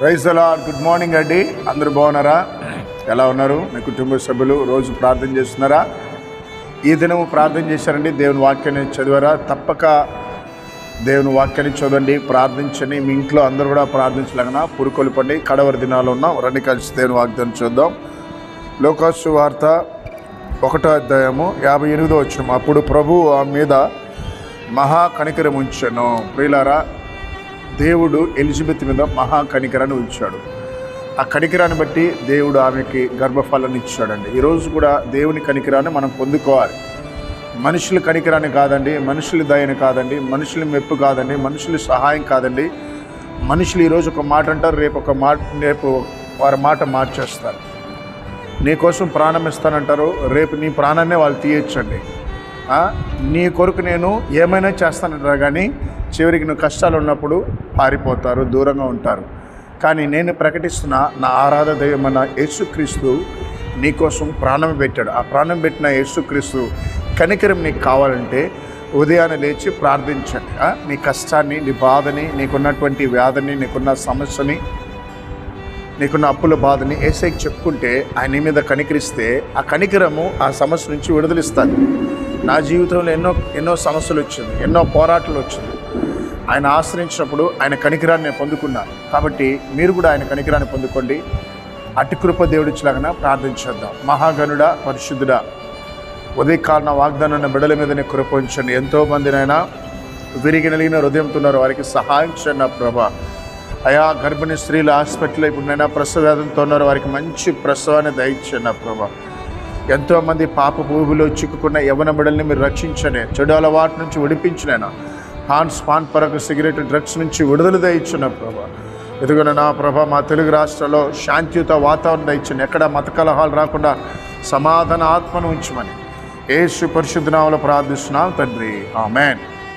Praise అలా good morning అండి. అందరూ బాగున్నారా? ఎలా ఉన్నారు? మీ కుటుంబ సభ్యులు రోజు ప్రార్థన చేస్తున్నారా? ఈ దినము ప్రార్థన చేశారండి. దేవుని వాక్యాన్ని చదివారా? తప్పక దేవుని వాక్యాన్ని చదవండి ప్రార్థించండి. మీ ఇంట్లో అందరూ కూడా ప్రార్థించలేగన? పురుకొల్పండి కడవరి దినాలు ఉన్నాం. రండి కలిసి దేవుని వాగ్దానం చూద్దాం. లోకాసు వార్త ఒకటో అధ్యాయము యాభై ఎనిమిదో వచ్చినాం అప్పుడు ప్రభు ఆ మీద మహా కనికరం ఉంచాను. ప్రియులారా దేవుడు ఎలిజబెత్ మీద మహా కనికరాన్ని ఉంచాడు. ఆ కనికరాన్ని బట్టి దేవుడు ఆమెకి గర్భఫలాన్ని ఇచ్చాడండి. ఈరోజు కూడా దేవుని కనికరాన్ని మనం పొందుకోవాలి. మనుషుల కనికరాన్ని కాదండి మనుషుల దయని కాదండి మనుషుల మెప్పు కాదండి మనుషుల సహాయం కాదండి. మనుషులు ఈరోజు ఒక మాట అంటారు రేపు ఒక మాట రేపు వారి మాట మార్చేస్తారు. నీ కోసం ప్రాణం ఇస్తానంటారు రేపు నీ ప్రాణాన్నే వాళ్ళు తీయొచ్చండి. నీ కొరకు నేను ఏమైనా చేస్తానంటారు కానీ చివరికి నువ్వు కష్టాలు ఉన్నప్పుడు పారిపోతారు దూరంగా ఉంటారు. కానీ నేను ప్రకటిస్తున్న నా ఆరాధ దైవమైన యేసుక్రీస్తు నీకోసం ప్రాణం పెట్టాడు. ఆ ప్రాణం పెట్టిన యేసుక్రీస్తు కనికరం నీకు కావాలంటే ఉదయాన్నే లేచి ప్రార్థించండి. నీ కష్టాన్ని నీ బాధని నీకున్నటువంటి వ్యాధిని నీకున్న సమస్యని నీకున్న అప్పుల బాధని ఏసైకి చెప్పుకుంటే ఆయన మీద కనికరిస్తే ఆ కనికరము ఆ సమస్య నుంచి విడుదలిస్తాను నా జీవితంలో ఎన్నో ఎన్నో సమస్యలు వచ్చింది ఎన్నో పోరాటాలు వచ్చింది. ఆయన ఆశ్రయించినప్పుడు ఆయన కనికిరాన్ని నేను పొందుకున్నాను. కాబట్టి మీరు కూడా ఆయన కనికిరాన్ని పొందుకోండి. అటుకృప దేవుడిచ్చిలాగా ప్రార్థించేద్దాం మహాగనుడ పరిశుద్ధుడా ఉదయకాలన వాగ్దానాన్ని బిడల మీదనే కృప ఉంచండి. ఎంతో మందినైనా విరిగి నలిగిన హృదయంతో ఉన్నారు వారికి సహాయం చేయండి నా ప్రభా. అయా గర్భిణీ స్త్రీలు హాస్పిటల్లో ఇప్పుడునైనా ప్రసవేదంతో ఉన్నారు వారికి మంచి ప్రసవాన్ని దయచేయండి నా ప్రభా. ఎంతోమంది పాప భూమిలో చిక్కుకున్న యవన బిడల్ని మీరు రక్షించండి. చెడు అలవాటు నుంచి విడిపించినైనా హాన్స్ స్పాన్ పరకు సిగరెట్ డ్రగ్స్ నుంచి విడుదల దయచిన ప్రభా. ఎదుగున నా ప్రభ మా తెలుగు రాష్ట్రంలో శాంతియుత వాతావరణం దయచండి ఎక్కడ మత కలహాలు రాకుండా సమాధాన ఆత్మను ఉంచమని. ఏసు పరిశుద్ధనామలో ప్రార్థిస్తున్నాం తండ్రి. ఆమెన్.